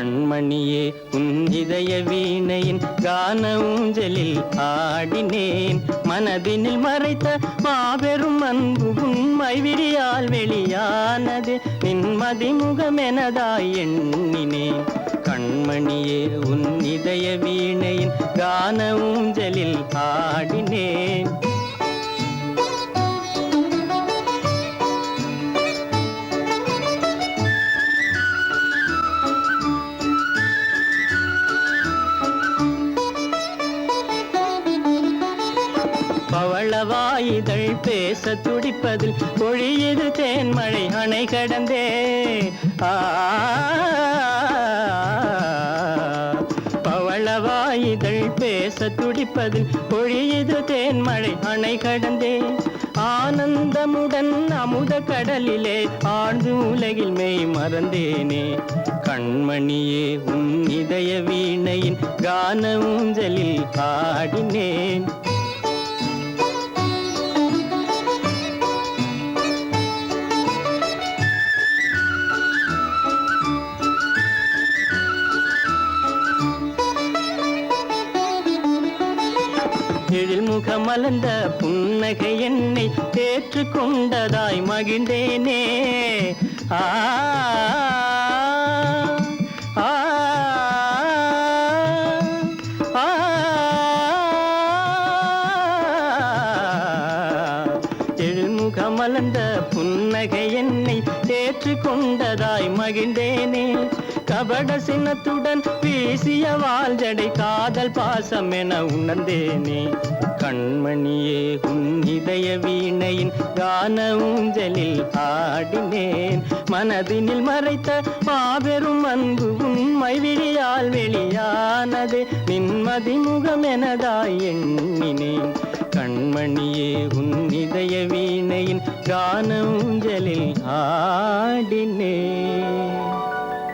கண்மணியே உன் வீணையின் கான ஊஞ்சலில் ஆடினேன். மனதினில் மறைத்த மாபெரும் அன்பு உண்மை விரியால் வெளியானது. நின்மதி முகமெனதாய் எண்ணினேன். கண்மணியே உன் இதய வீணையின் கான ஊஞ்சலில் ஆடினேன். பவளவாயுதழ் பேச துடிப்பதில் பொழியது தேன்மழை அணை கடந்தே. ஆ பவளவாயுதழ் பேச துடிப்பதில் பொழியது தேன்மழை அணை கடந்தே. ஆனந்தமுடன் அமுத கடலிலே ஆழ்ந்து உலகில் மெய் மறந்தேனே. கண்மணியே உன் இதய வீணையின் கான ஊஞ்சலில் பாடினேன் எழில் முகமலர்ந்த புன்னகை என்னை தேற்று கொண்டதாய் மகிழ்ந்தேனே ஆ ஆ, புன்னகை என்னை ஏற்றுக்கொண்டதாய் மகிழ்ந்தேனே கபட சின்னத்துடன் வீசிய வால்ஜடை காதல் பாசம் என உணர்ந்தேனே. கண்மணியே உன் இதய வீணையின் கான ஊஞ்சலில் ஆடினேன் மனதினில் மறைத்த மாபெரும் அன்பு உண்மை விழியால் வெளியானது. நின்மதி முகம் எனதாய் எண்ணினேன். கண்மணியே உன் இதய வீணையின் கான ஊஞ்சலில் ஆடினேன்.